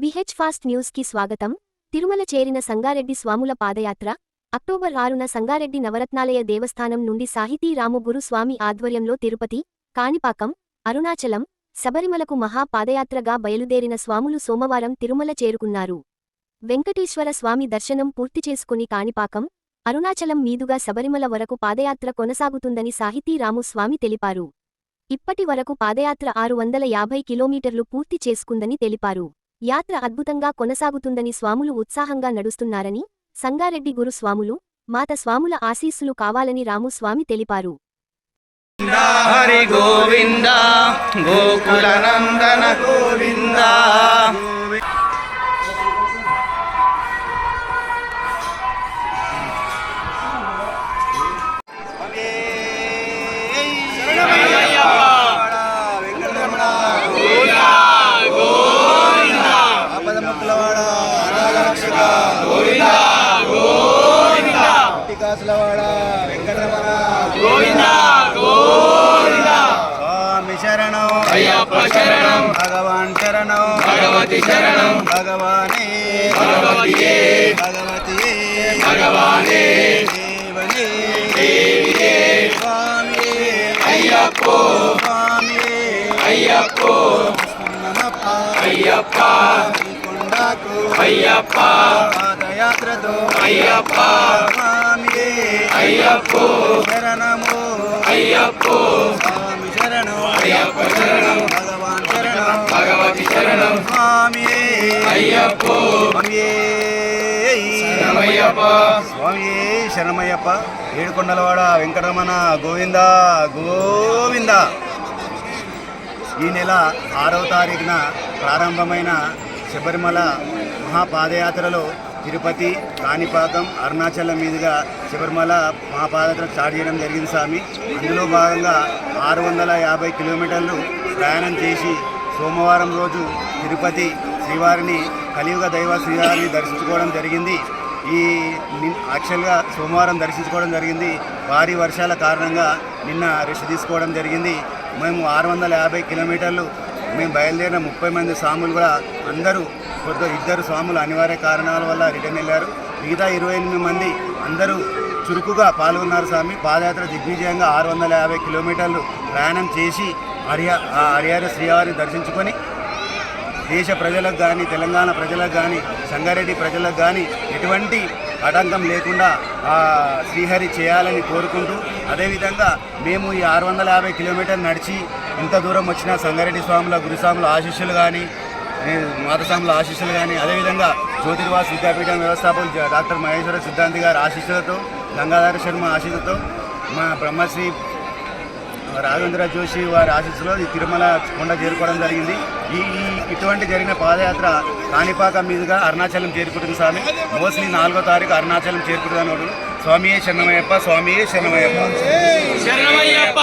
VH fast న్యూస్కి స్వాగతం. తిరుమల చేరిన సంగారెడ్డి స్వాముల పాదయాత్ర అక్టోబర్ ఆరున సంగారెడ్డి నవరత్నాలయ దేవస్థానం నుండి సాహితీ రాముగురు స్వామి ఆధ్వర్యంలో తిరుపతి కాణిపాకం అరుణాచలం శబరిమలకు మహా పాదయాత్రగా బయలుదేరిన స్వాములు సోమవారం తిరుమల చేరుకున్నారు. వెంకటేశ్వర స్వామి దర్శనం పూర్తి చేసుకుని కాణిపాకం అరుణాచలం మీదుగా శబరిమల వరకు పాదయాత్ర కొనసాగుతుందని సాహితీ రాము స్వామి తెలిపారు. ఇప్పటి వరకు పాదయాత్ర ఆరు వందల యాభై కిలోమీటర్లు పూర్తి చేసుకుందని తెలిపారు. యాత్ర అద్భుతంగా కొనసాగుతుందని స్వాములు ఉత్సాహంగా నడుస్తున్నారని సంగారెడ్డి గురు స్వాములు మాత స్వాముల ఆశీస్సులు కావాలని రాము స్వామి తెలిపారు. హరి గోవింద గోకుల నందన గోవింద కాసులవాడ వెంకటరమణ స్వామి శరణం అయ్యప్ప శరణం భగవాన్ శరణం భగవతి శరణం భగవానే భగవతియే భగవతియే భగవానే దేవనే దేవియే స్వామియే అయ్యప్పో స్వామియే అయ్యప్పో నమప్ప అయ్యప్ప కొండకు అయ్యప్ప. పాదయాత్రతో అయ్యప్ప. స్వామియే. అయ్యప్పో. శరణము. అయ్యప్పో. స్వామి శరణం. అయ్యప్ప శరణం. భగవాన్ శరణం. భగవతి శరణం. స్వామియే. అయ్యప్పో. స్వామియే. శరణమయ్యప్ప. స్వామియే శరణమయ్యప్ప. ఏడుకొండలవాడ వెంకటరమణ గోవింద గోవింద. ఈ నెల ఆరవ తారీఖున ప్రారంభమైన శబరిమల మహాపాదయాత్రలో తిరుపతి కాణిపాకం అరుణాచలం మీదుగా శబరిమల మహాపాదయాత్ర స్టార్ట్ చేయడం జరిగింది స్వామి. అందులో భాగంగా ఆరు వందల యాభై కిలోమీటర్లు ప్రయాణం చేసి సోమవారం రోజు తిరుపతి శ్రీవారిని కలియుగ దైవ శ్రీవారిని దర్శించుకోవడం జరిగింది. ఈ యాక్చువల్గా సోమవారం దర్శించుకోవడం జరిగింది. భారీ వర్షాల కారణంగా నిన్న రెస్ట్ తీసుకోవడం జరిగింది. మేము ఆరు వందల యాభై కిలోమీటర్లు మేము బయలుదేరిన ముప్పై మంది స్వాములు కూడా అందరూ కొద్ది ఇద్దరు స్వాములు అనివార్య కారణాల వల్ల రిటర్న్ వెళ్ళారు. మిగతా ఇరవై ఎనిమిది మంది అందరూ చురుకుగా పాల్గొన్నారు స్వామి. పాదయాత్ర దిగ్విజయంగా ఆరు వందల యాభై కిలోమీటర్లు ప్రయాణం చేసి హరియా ఆ హరిహర శ్రీవారిని దర్శించుకొని దేశ ప్రజలకు కానీ తెలంగాణ ప్రజలకు కానీ సంగారెడ్డి ప్రజలకు కానీ ఎటువంటి ఆటంకం లేకుండా శ్రీహరి చేయాలని కోరుకుంటూ అదేవిధంగా మేము ఈ ఆరు వందల యాభై కిలోమీటర్ నడిచి ఇంత దూరం వచ్చిన సంగారెడ్డి స్వాముల గురుస్వాముల ఆశీస్సులు కానీ మాతస్వాముల ఆశీస్సులు కానీ అదేవిధంగా జ్యోతిర్వాస్ విద్యాపీఠం వ్యవస్థాపకులు డాక్టర్ మహేశ్వర సిద్ధాంతి గారి ఆశీస్సులతో గంగాధర శర్మ ఆశీస్సులతో మా బ్రహ్మశ్రీ రాఘవేంద్ర జోషి వారి ఆశీస్సులో ఈ తిరుమల కొండ చేరుకోవడం జరిగింది. ఈ ఈ ఇటువంటి జరిగిన పాదయాత్ర కాణిపాక మీదుగా అరుణాచలం చేరుకుంటుంది స్వామి. మోస్ట్లీ నాలుగో తారీఖు అరుణాచలం చేరుకుంటున్నాడు స్వామియే శరణమయ్యప్ప స్వామియే శరణమయ్యప్ప! శరణమయ్యప్ప!